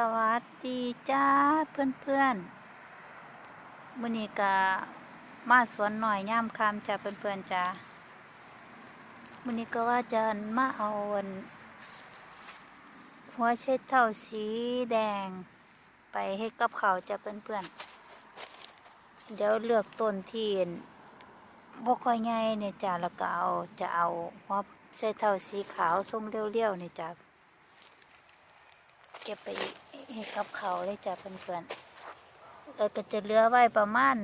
สวัสดีจ้าเพื่อนเพื่อนมื้อนี้ก็มาสวนหน่อยย่ามคำจ้าเพื่อนเพื่อนจ้ามื้อนี้ก็ว่าจะมาเอาหัวเช็ดเท้าสีแดง ไปให้กับเขาจ้าเพื่อนเพื่อนเดี๋ยวเลือกต้นที่บกค่อยใหญ่เนี่ยจ้าแล้วก็เอาจะเอาหัวเช็ดเท้าสีขาวทรงเรียวๆเนี่ยจ้าเก็ บไปให้กับเขาเลยจ้ะเพื่อนๆแล้วก็จะเหลือไว้ประมาณ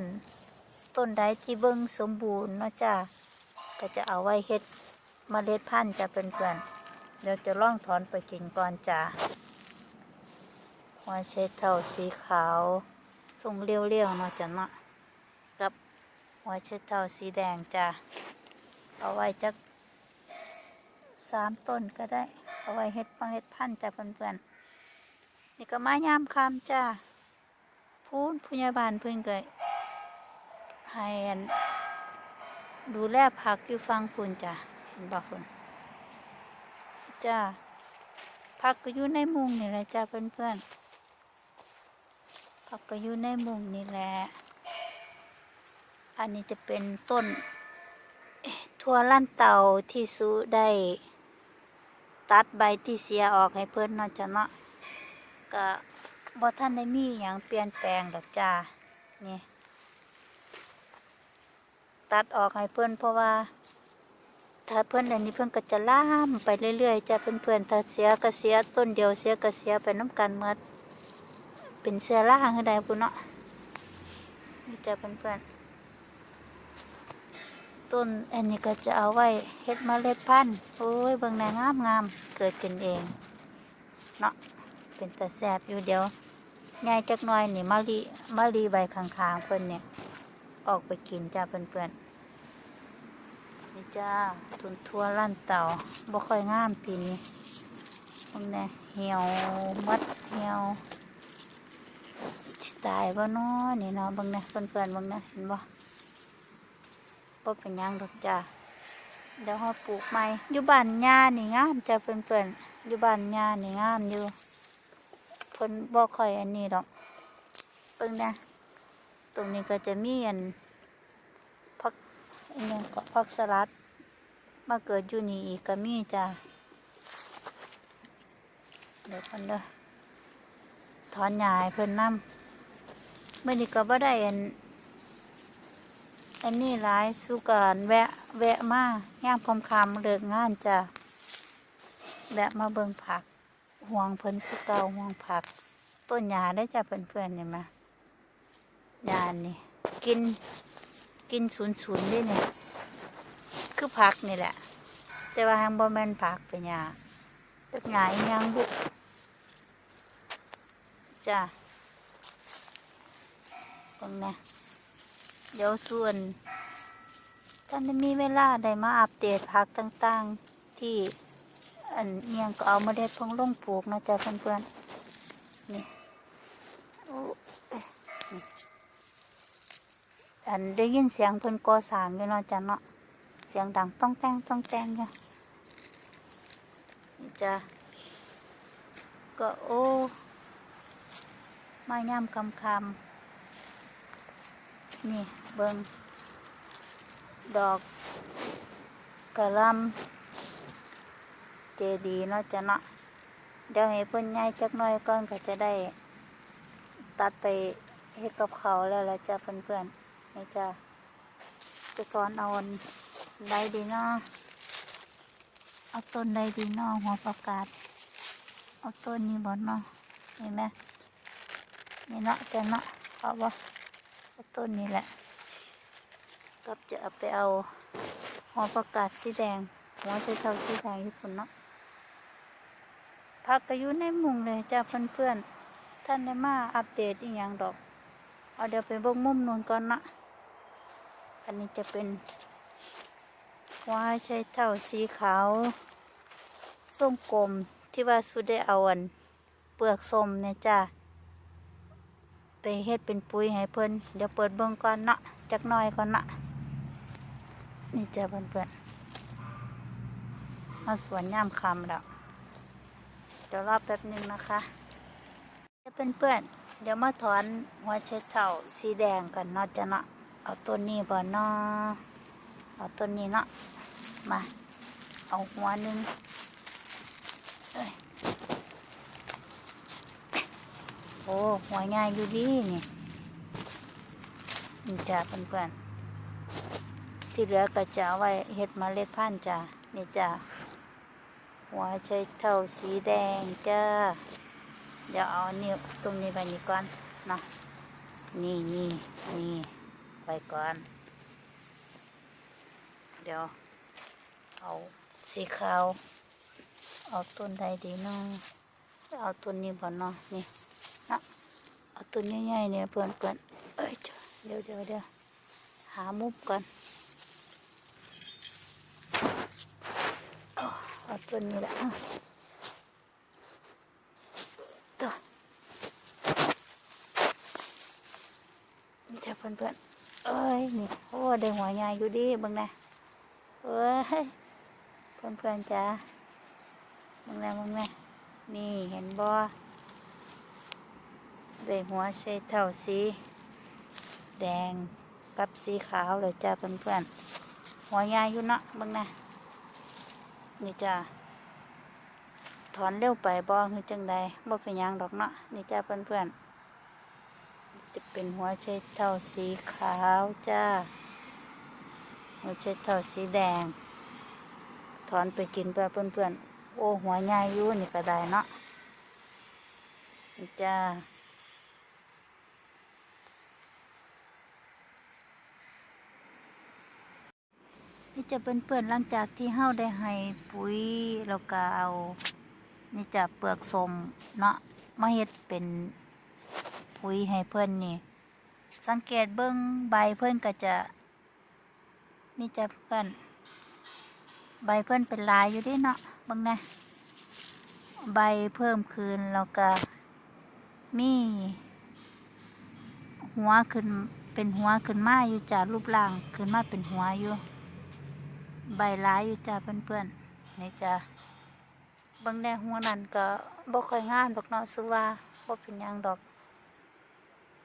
ต้นใดที่เบิ่งสมบูรณ์เนาะจ้ะก็จะเอาไว้เฮ็ดเมล็ดพันธุ์จ้ะเพื่อนๆเดี๋ยวจะล่องถอนไปกินก่อนจ้ะหัวเช็ดเท่าสีขาวทรงเรียวๆเนาะจ้ะเนาะกับหัวเช็ดเท่าสีแดงจ้ะเอาไว้จักสามต้นก็ได้ เอาไว้เฮ็ดเมล็ดพันธุ์จ้ะเพื่อนๆ นี่ก็มายามคำจ้าพูนพยาบาลเพื่อนก็ให้อันดูแลผักอยู่ฟังพุ่นจ้าเห็นบอกพุ่นจ้าผักก็อยู่ในมุงนี่แหละจ้าเพื่อนเพื่อนผักก็อยู่ในมุงนี่แหละ อันนี้จะเป็นต้นทั่วลั่นเต่าที่ซื้อได้ ตัดใบที่เสียออกให้เพื่อนนาะจ้ะเนาะ ก็บ่ท่านได้มีอย่างเปลี่ยนแปลงดอกจ้านี่ตัดออกให้เพื่อนเพราะว่า ถ้าเพื่อนอันนี้เพื่อนก็จะล่ามไปเรื่อยๆจะเป็นเพื่อนๆถ้าเสียก็เสียต้นเดียวเสียก็เสียไปน้ำกันเมื่อเป็นเสือล่างให้ได้พุ่นเนาะนี่จะเพื่อนๆต้นอันนี้ก็จะเอาไว้เฮ็ดมเมล็ดพันธุ์โอ้ยเบิ่งนงามงามๆเกิดขึ้นเองเนาะ เป็นตาแสบอยู่เดียวง่ายจักน่อยนี่มาลีมาลีใบข้างๆเพิ่นเนี่ยออกไปกินจ้าเพื่อนๆนี่จ้าทุนทั่วลั่นเต่าบ่ค่อยงามปีนี้ตรงนี้เหี่ยวมัดเหี่ยวตายบ่นาะนี่เนาะบิ่งนะเพื่อนๆเบิ่งนะเห็นบ่บ่เป็นยังดอกจ้าเดี๋ยวเฮาปลูกใหม่อยู่บ้านย่านี่งามจ้าเพื่อนๆอยู่บ้านย่านี่งามอยู่ พิ่นบ่ค่อยอันนี้ดอกเบิ่งนะ ตรงนี้ก็จะมีอันผักอันหยังก็ผักสลัด มาเกิดอยู่นี่อีกก็มีจ้ะเดี๋ยวก่นเด้อถอนหญ้าให้เพิ่นนำมื้อนี้ก็บ่ได้อันอันนี้หลายสุการแวะ แวะมายามค่ำเลิกงานจ้ะแวะมาเบิ่งผัก ห่วงเพิ่นคือเก่าห่วงผัก ต้นหญ้าได้จ้ะเพื่อนๆเห็นไหมหญ้านี่ กินกินศูนย์ศูนย์ด้เนี่ยคือผักนี่แหละ แต่ว่าทางบ่แมนผักเป็นหญ้าจักหญ้าอีหยังบุกจ้ะตรงนี้เดี๋ยวส่วนท่านมีเวลาได้มาอัปเดตผักต่างๆที่ อันเอียงก็เอามาได้พงลงปลูกนะจ๊ะเพื่อนๆนี่อู้เอ๋อันได้ยินเสียงเพิ่นก่อสร้างอยู่เนาะจ๊ะเนาะเสียงดังต้องแต่งต้องแต่งอยู่นี่จ้ะก็โอ้มาย่ำคำคำนี่เบิงดอกกระลำ ดีเนาะจ้ะเนาะเดี๋ยวให้เพิ่นใหญ่จักหน่อยก่อนก็จะได้ ตัดไปเฮ็ดกับเขาแล้วละจ้ะเพื่อนๆนี่จ้ะจะถอนเอาอันใดดีเนาะเอาต้นใดดีเนาะหัวประกาศ เอาต้นนี้บ่เนาะเห็นไหมนี่เนาะจ้ะเนาะเอาบ่เอาต้นนี้แหละกับจะเอาไปเอาหัวประกาศสีแดงหัวใส่เท่าสีแดงญี่ปุ่นเนาะ พักก็อยู่ในมุงเลยจ้าเพื่อนๆ ท่านได้มาอัปเดตอีกอย่างดอก เอาเดี๋ยวไปบ่งมุมนูนก่อนนะ อันนี้จะเป็นหัวใช้เท่าสีขาวส้มกลมที่ว่าสุดได้เอาอัน เปลือกส้มเนี่ยจ้าไปเฮ็ดเป็นปุ๋ยให้เพิ่นเดี๋ยวเปิดเบิ่งก่อนนะจักหน่อยก่อนนะนี่จ้าเพื่อนๆมาสวนย่ามคำแล้ว ดี๋ยวรอแป๊บหนึ่งนะคะจะเป็นเพื่อนเดี๋ยวมาถอนหัวเช็ดเท้าสีแดงกันเนาะจะเนาะเอาตัวนี้บ่เนาะเอาตัวนี้เนาะมา เอาหัวหนึ่งโอ้หัวใหญ่อยู่ดีนี่นี่จ้ะเพื่อนที่เหลือก็จะเอาไว้เฮ็ดเมล็ดพันธุ์จ้ะนี่จ้ะ หัวเช็ดเทาสีแดงจ้าเดี๋ยวเอานิ้วตรงนี้ไปนี่ก่อนเนาะนี่นี่นี่ไปก่อน เดี๋ยว เอาสีขาว เอาต้นใดดีเนาะเอาต้นนี้บ่เนาะนี่นะเอาต้นใหญ่ๆเนี่ยเพื่อนเพื่อนเอ้ยจ้ะเดี๋ยวเดี๋ยวเดี๋ยวหามุมก่อนเอาเอา ต้นนี้แหละอะตัวนี่จ้ะเพื่อนเอ้ยนี่โอ้ได้หัวใหญ่อยู่ดีบังนะเอ้ยเพื่อนๆจ้าบังนะบังนะนี่เห็นบ่ได้หัวใช้เท่าสีแดงกับสีขาวเลยจ้าเพื่อนๆหัวใหญ่อยู่เนาะบังนะนี่จ้า ถอนเร็วไปบ่คือจังใดบ่เป็นยังดอกเนาะนี่จ้าเพื่อนๆจะเป็นหัวไชเท้าสีขาวจ้าหัวไชเท้าสีแดง ถอนไปกินไปเพื่อนๆโอ้หัวใหญ่อยู่นี่ก็ได้เนาะนี่จ้านี่จะเป็นเปื่อนหลังจากที่เฮาได้ให้ปุ๋ยแล้วก็เอา นี่จะเปลือกสมเนาะมาเฮ็ดเป็นปุ๋ยให้เพื่อนนี่ สังเกตเบิ้งใบเพื่อนก็จะ นี่จะเพื่อน ใบเพื่อนเป็นลายอยู่ดิเนาะเบังนะใบเพิ่มคืนแล้วก็มี หัวขึ้นเป็นหัวขึ้นมาอยู่จ้ารูปร่างขึ้นมาเป็นหัวอยู่ ใบลายอยู่จ้าเพื่อนๆนี่จ้า บางแนหัวนั่นก็บ่ค่อยงามดอกเนาะสุว่าบ่เป็นหยังดอก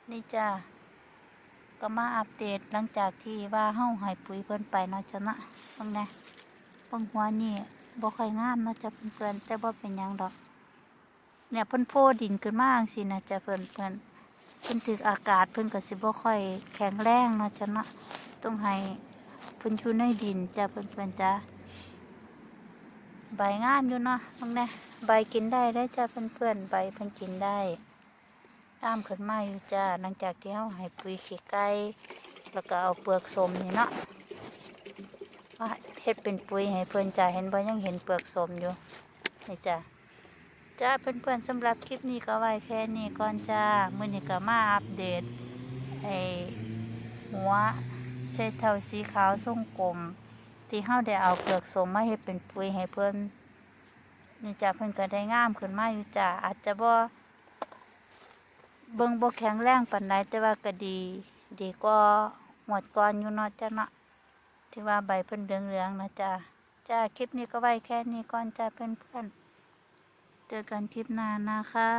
นี่จ้าก็มาอัปเดตหลังจากที่ว่าเฮาให้ปุ๋ยเพิ่นไปเนาะจ้ะนะบางแนบางหัวนี่บ่ค่อยงามเนาะจ้ะเพื่อนแต่บ่เป็นหยังดอก เนี่ยเพิ่นโพดินขึ้นมาจังซี่นะจ้ะเพิ่นเพิ่นเพิ่นถึกอากาศเพิ่นก็สิบ่ค่อยแข็งแรงเนาะจ้ะนะต้องให้เพิ่นอยู่ในดินจ้ะเพิ่นๆจ้ะ ใบงามอยู่เนาะบางแหน่ใบกินได้ได้จ้ะเพื่อนๆใบเพิ่นกินได้ตามขึ้นมาอยู่จ้าหลังจากที่เราให้ปุ๋ยขี้ไก่แล้วก็เอาเปลือกสมนี่เนาะว่าเฮ็ดเป็นปุ๋ยให้เพื่อนจ้าเห็นบ่ยังเห็นเปลือกสมอยู่นี่จ้าจ้าเพื่อนๆสำหรับคลิปนี้ก็ไว้แค่นี้ก่อนจ้ามื้อนี้ก็มาอัปเดตไอ้หัวใช้เท่าสีขาวทรงกลม ที่เฮาได้เอาเปลือกสมมาเฮ็ดเป็นปุ๋ยให้เพิ่นนี่จ้าเพิ่นก็ได้งามขึ้นมาอยู่จ้าอาจจะบ่เบิ่งบ่แข็งแรงปานใดแต่ว่าก็ดี ดีกว่าหมดก่อนอยู่เนาะจ้ะเนาะที่ว่าใบเพิ่นเหลืองๆนะจ้ะจ้าคลิปนี้ก็ไว้แค่นี้ก่อนจ้าเพื่อนๆ เจอกันคลิปหน้านะคะ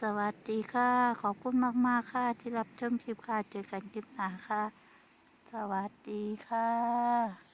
สวัสดีค่ะ ขอบคุณมากๆค่ะ ที่รับชมคลิปค่ะ เจอกันคลิปหน้าค่ะ สวัสดีค่ะ